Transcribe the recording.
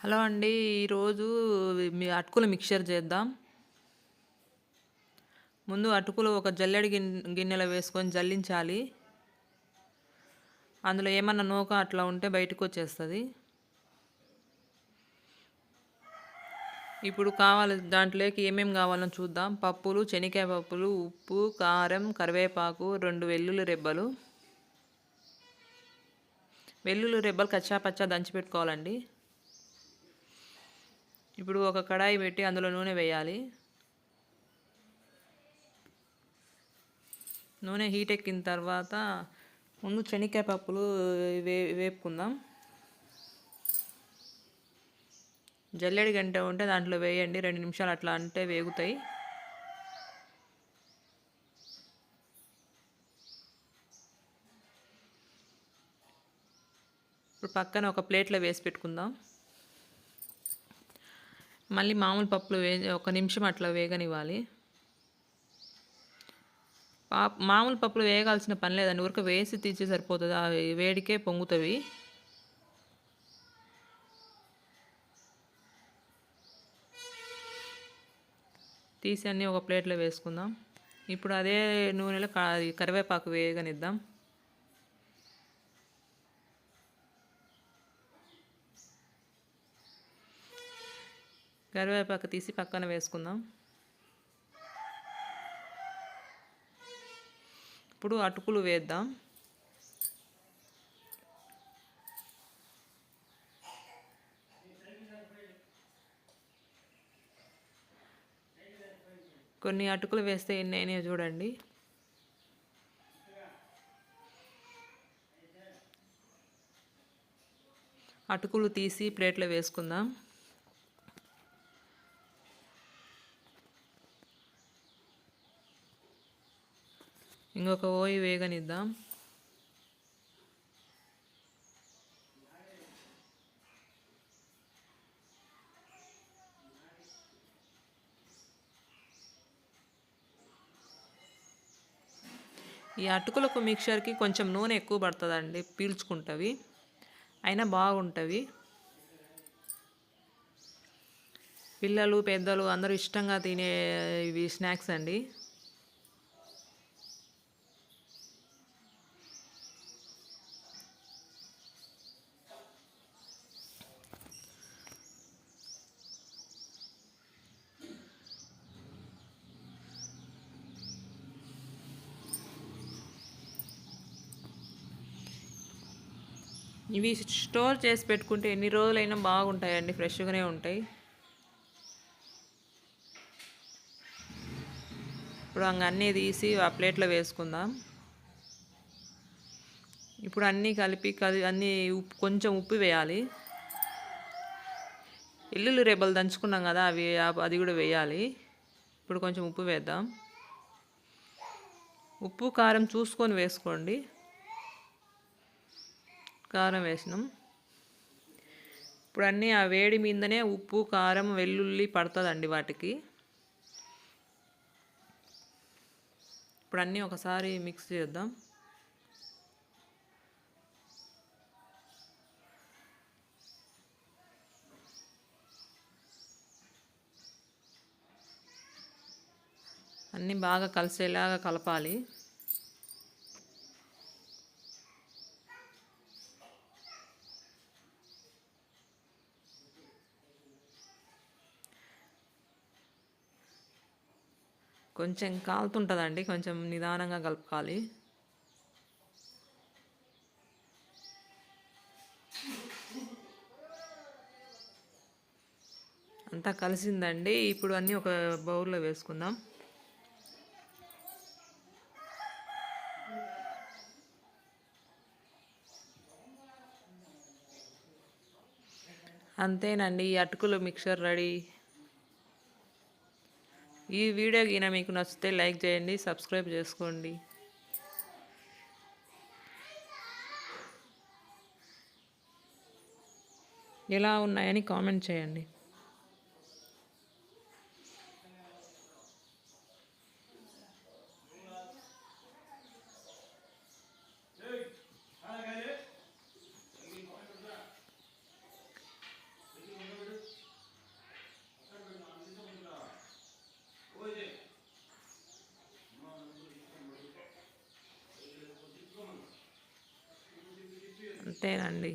Hello అండి ఈరోజు మీ అటుకుల మిక్చర్ చేద్దాం. ముందు అటుకులు ఒక జల్లెడి గిన్ గిన్నెలో వేసుకొని జల్లించాలి. అందులో ఏమన్నా నూక అట్లా ఉంటే బయటకు వచ్చేస్తుంది. ఇప్పుడు కావాలి దాంట్లోకి ఏమేమి కావాలో చూద్దాం. పప్పులు శనికాయ పప్పులు ఉప్పు కారం కరివేపాకు రెండు వెల్లుల్లి రెబ్బలు. వెల్లుల్లి రెబ్బలు కచ్చా పచ్చా దంచి పెట్టుకోవాలండి. ఇప్పుడు ఒక కడాయి పెట్టి అందులో నూనె వేయాలి. నూనె హీట్ ఎక్కిన తర్వాత ముందు శనక్కాయ పప్పులు వే వేపుకుందాం. జల్లెడి గంట ఉంటే దాంట్లో వేయండి. రెండు నిమిషాలు అట్లా అంటే వేగుతాయి. ఇప్పుడు పక్కన ఒక ప్లేట్లో వేసి పెట్టుకుందాం. మళ్ళీ మామూలు పప్పులు వే ఒక నిమిషం అట్లా వేగనివ్వాలి. మామూలు పప్పులు వేయగాల్సిన పని లేదండి. ఊరిక వేసి తీసి సరిపోతుంది. ఆ వేడికే పొంగుతవి. తీసి అన్నీ ఒక ప్లేట్లో వేసుకుందాం. ఇప్పుడు అదే నూనెలో కరివేపాకు వేయగనిద్దాం కరివేపాకు తీసి పక్కన వేసుకుందాం. ఇప్పుడు అటుకులు వేద్దాం. కొన్ని అటుకులు వేస్తే ఎన్ని అయినాయో చూడండి. అటుకులు తీసి ప్లేట్లో వేసుకుందాం. ఇంకొక ఓయి వేగనిద్దాం. ఈ అటుకులకు మిక్చర్కి కొంచెం నూనె ఎక్కువ పడుతుందండి పీల్చుకుంటవి. అయినా బాగుంటవి. పిల్లలు పెద్దలు అందరూ ఇష్టంగా తినే ఇవి స్నాక్స్ అండి. ఇవి స్టోర్ చేసి పెట్టుకుంటే ఎన్ని రోజులైనా బాగుంటాయండి ఫ్రెష్గానే ఉంటాయి. ఇప్పుడు అన్నీ తీసి ఆ ప్లేట్లో వేసుకుందాం. ఇప్పుడు అన్నీ కలిపి కలి అన్నీ ఉప్పు కొంచెం ఉప్పు వేయాలి. ఎల్లుల్లి రేపలు దంచుకున్నాం కదా అవి అది కూడా వేయాలి. ఇప్పుడు కొంచెం ఉప్పు వేద్దాం. ఉప్పు కారం చూసుకొని వేసుకోండి. కారం వేసినాం. ఇప్పుడు అన్నీ ఆ వేడి మీదనే ఉప్పు కారం వెల్లుల్లి పడుతుందండి వాటికి. ఇప్పుడు అన్నీ ఒకసారి మిక్స్ చేద్దాం. అన్నీ బాగా కలిసేలాగా కలపాలి. కొంచెం కాలుతుంటుందండి కొంచెం నిదానంగా కలపాలి. అంతా కలిసిందండి ఇప్పుడు అన్నీ ఒక బౌల్లో వేసుకుందాం. అంతేనండి ఈ అటుకులు మిక్చర్ రెడీ. ఈ వీడియో గిన మీకు నచ్చితే లైక్ చేయండి సబ్స్క్రైబ్ చేసుకోండి. ఎలా ఉన్నాయని కామెంట్ చేయండి. అంతేనండి.